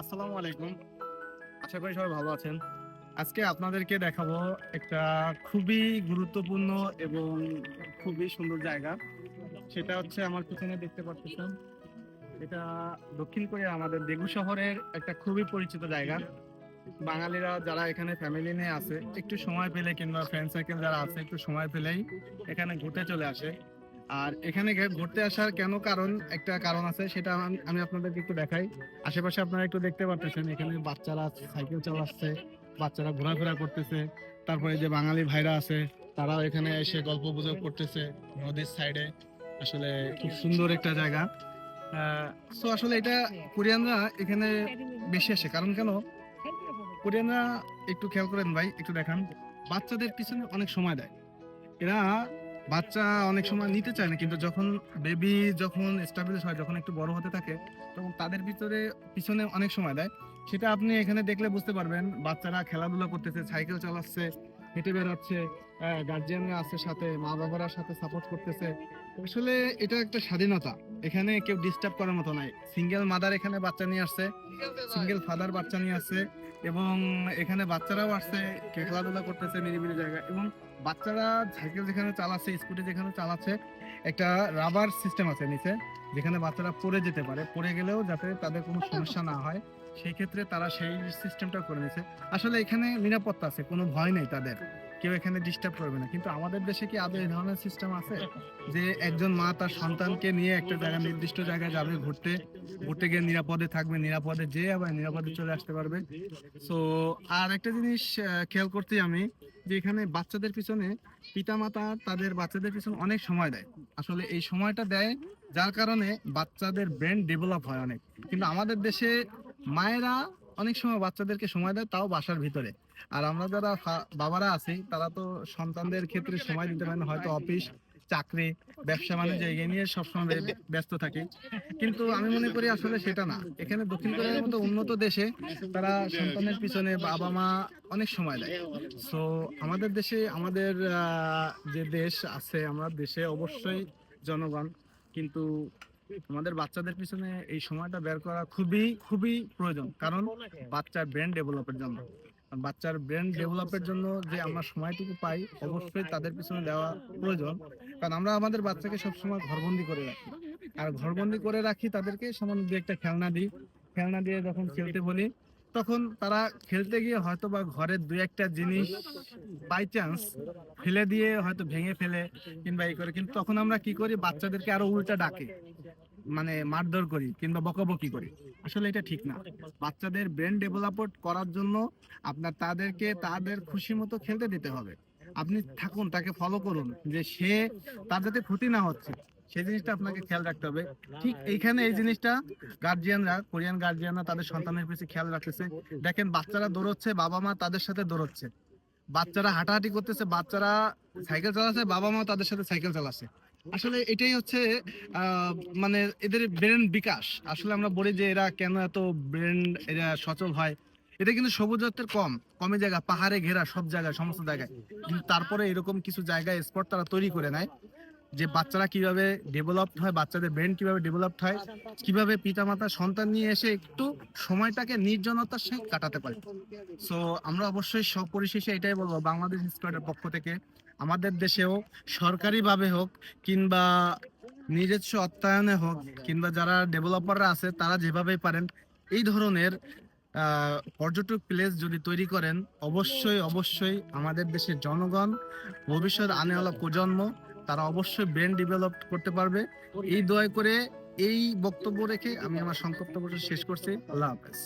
আসসালামু আলাইকুম। আশা করি সবাই ভালো আছেন। আজকে আপনাদেরকে দেখাবো একটা খুবই গুরুত্বপূর্ণ এবং খুবই সুন্দর জায়গা। সেটা হচ্ছে আমার পিছনে দেখতে পাচ্ছেন। এটা দক্ষিণ কোরিয়া, আমাদের দেগু শহরের একটা খুবই পরিচিত জায়গা। বাঙালিরা যারা এখানে ফ্যামিলি নিয়ে আছে, একটু সময় পেলে কিংবা ফ্রেন্ড সার্কেল যারা আছে, একটু সময় পেলেই এখানে ঘুরতে চলে আসে। আর এখানে ঘুরতে আসার কেন কারণ, একটা কারণ আছে, সেটা আমি- আপনাদেরকে একটু দেখাই। আশেপাশে আপনারা একটু দেখতে পারতেছেন, এখানে বাচ্চারা সাইকেল চালাচ্ছে, বাচ্চারা ঘোরাফেরা করতেছে। তারপরে যে বাঙালি ভাইরা আছে, তারাও এখানে এসে গল্প গুজব করতেছে নদীর সাইডে আসলে খুব সুন্দর একটা জায়গা। সো আসলে এটা কোরিয়ানরা এখানে বেশি আসে। কারণ কেন? কোরিয়ানরা একটু খেয়াল করেন ভাই, একটু দেখান। বাচ্চাদের পিছনে অনেক সময় দেয়। এরা বাচ্চা অনেক সময় নিতে চায় না, কিন্তু যখন বেবি যখন এস্টাবলিশ হয়, যখন একটু বড় হতে থাকে, তখন তাদের ভিতরে পিছনে অনেক সময় দেয়। সেটা আপনি এখানে দেখলে বুঝতে পারবেন, বাচ্চারা খেলাধুলা করতেছে, সাইকেল চালাচ্ছে, হেঁটে বেড়াচ্ছে গার্জিয়ানরা আছে সাথে মা বাবারা সাথে সাপোর্ট করতেছে। আসলে এটা একটা স্বাধীনতা, এখানে কেউ ডিস্টার্ব করার মতো নাই। সিঙ্গেল মাদার এখানে বাচ্চা নিয়ে আসছে সিঙ্গেল ফাদার বাচ্চা নিয়ে আসছে, এবং এখানে বাচ্চারাও আসছে, খেলাধুলা করতেছে নিরিবিলি জায়গায়, এবং বাচ্চারা সাইকেল যেখানে চালাচ্ছে, স্কুটি যেখানে চালাচ্ছে, একটা রাবার সিস্টেম আছে নিচে, যেখানে বাচ্চারা পড়ে যেতে পারে। পড়ে গেলেও যাতে তাদের কোনো সমস্যা না হয়, সেই ক্ষেত্রে তারা সেই সিস্টেমটা করে নিয়েছে। আসলে এখানে নিরাপত্তা আছে, কোনো ভয় নেই তাদের। কেউ এখানে ডিস্টার্ব করবে না। কিন্তু আমাদের দেশে কি আদৌ এই ধরনের সিস্টেম আছে? যে একজন মা তার সন্তানকে নিয়ে একটা জায়গা, নির্দিষ্ট জায়গায় যাবে ঘুরতে ঘুরতে গিয়ে নিরাপদে থাকবে, নিরাপদে যে আবার নিরাপদে চলে আসতে পারবে। সো আর একটা জিনিস খেয়াল করতে আমি যে এখানে বাচ্চাদের পিছনে পিতামাতা তাদের বাচ্চাদের পিছনে অনেক সময় দেয়। আসলে এই সময়টা দেয় যার কারণে বাচ্চাদের ব্রেন ডেভেলপ হয় অনেক। কিন্তু আমাদের দেশে মায়েরা অনেক সময় বাচ্চাদেরকে সময় দেয়, তাও বাসার ভিতরে। আর আমরা যারা বাবারা আছি, তারা তো সন্তানদের ক্ষেত্রে সময় দিতে পারেন হয়তো অফিস, চাকরি, ব্যবসা বাণিজ্য এগিয়ে নিয়ে সবসময় ব্যস্ত থাকে। কিন্তু আমি মনে করি আসলে সেটা না। এখানে দক্ষিণ কোরিয়ার মতো উন্নত দেশে তারা সন্তানের পিছনে বাবা মা অনেক সময় দেয়। সো আমাদের দেশে, আমাদের যে দেশ আছে, আমরা দেশে অবশ্যই জনগণ। কিন্তু আমাদের বাচ্চাদের পিছনে এই সময়টা বের করা খুবই খুবই প্রয়োজন। কারণ বাচ্চার ব্রেন ডেভেলপের জন্য। বাচ্চার ব্রেন ডেভেলপের জন্য যে আমরা সময়টুকু পাই, অবশ্যই তাদের পিছনে দেওয়া প্রয়োজন। কারণ আমরা আমাদের বাচ্চাকে সবসময় ঘরবন্দি করে রাখি। আর ঘরবন্দি করে রাখি তাদেরকে সামান্য দু একটা খেলনা দিই। খেলনা দিয়ে যখন খেলতে বলি, তখন তারা খেলতে গিয়ে হয়তো বা ঘরের দুই একটা জিনিস বাই চান্স ফেলে দিয়ে হয়তো ভেঙে ফেলে কিংবা এই করে। কিন্তু তখন আমরা কি করি, বাচ্চাদেরকে আরও উল্টা ডাকে। মানে মারধর করি কিংবা বকাবকি করি। আসলে এটা ঠিক না। বাচ্চাদের ব্রেন ডেভেলপমেন্ট করার জন্য আপনার তাদেরকে তাদের খুশি মতো খেলতে দিতে হবে। আপনি থাকুন, তাকে ফলো করুন যে সে তার যাতে ক্ষতি না হচ্ছে সেই জিনিসটা আপনাকে খেয়াল রাখতে হবে। ঠিক এইখানে এই জিনিসটা গার্জিয়ানরা কোরিয়ান গার্জিয়ানরা তাদের সন্তানের পিছিয়ে খেয়াল রাখতেছে। দেখেন বাচ্চারা দৌড়চ্ছে, বাবা মা তাদের সাথে দৌড়চ্ছে। বাচ্চারা হাঁটাহাঁটি করতেছে, বাচ্চারা সাইকেল চালাচ্ছে, বাবা মা তাদের সাথে সাইকেল চালাচ্ছে। আসলে এটাই হচ্ছে মানে এদের ব্রেন বিকাশ। আসলে আমরা বলি যে এরা কেন এত ব্রেন এরা সচল হয়? এটা কিন্তু সবুজত্বের কম। কমে জায়গা, পাহাড়ে ঘেরা সব জায়গায়, সমস্ত জায়গায়। কিন্তু তারপরে এরকম কিছু জায়গায় স্পট তারা তৈরি করে নেয়। যে বাচ্চারা কীভাবে ডেভেলপড হয়, বাচ্চাদের ব্রেন কীভাবে ডেভেলপড হয়, কীভাবে পিতামাতা সন্তান নিয়ে এসে একটু সময়টাকে নির্জনতার সহিত কাটাতে পারে। সো আমরা অবশ্যই সব পরিশেষে এটাই বলব, বাংলাদেশ স্কোয়াডের পক্ষ থেকে, আমাদের দেশেও সরকারিভাবে হোক কিংবা নিজস্ব অর্থায়নে হোক কিংবা যারা ডেভেলপাররা আছে, তারা যেভাবেই পারেন, এই ধরনের পর্যটক প্লেস যদি তৈরি করেন, অবশ্যই অবশ্যই আমাদের দেশের জনগণ ভবিষ্যৎ আনেওয়ালা প্রজন্ম তারা অবশ্যই ব্রেন ডেভেলপ করতে পারবে। এই দয়া করে এই বক্তব্য রেখে আমি আমার সংক্ষিপ্ত শেষ করছি। আল্লাহ হাফেজ।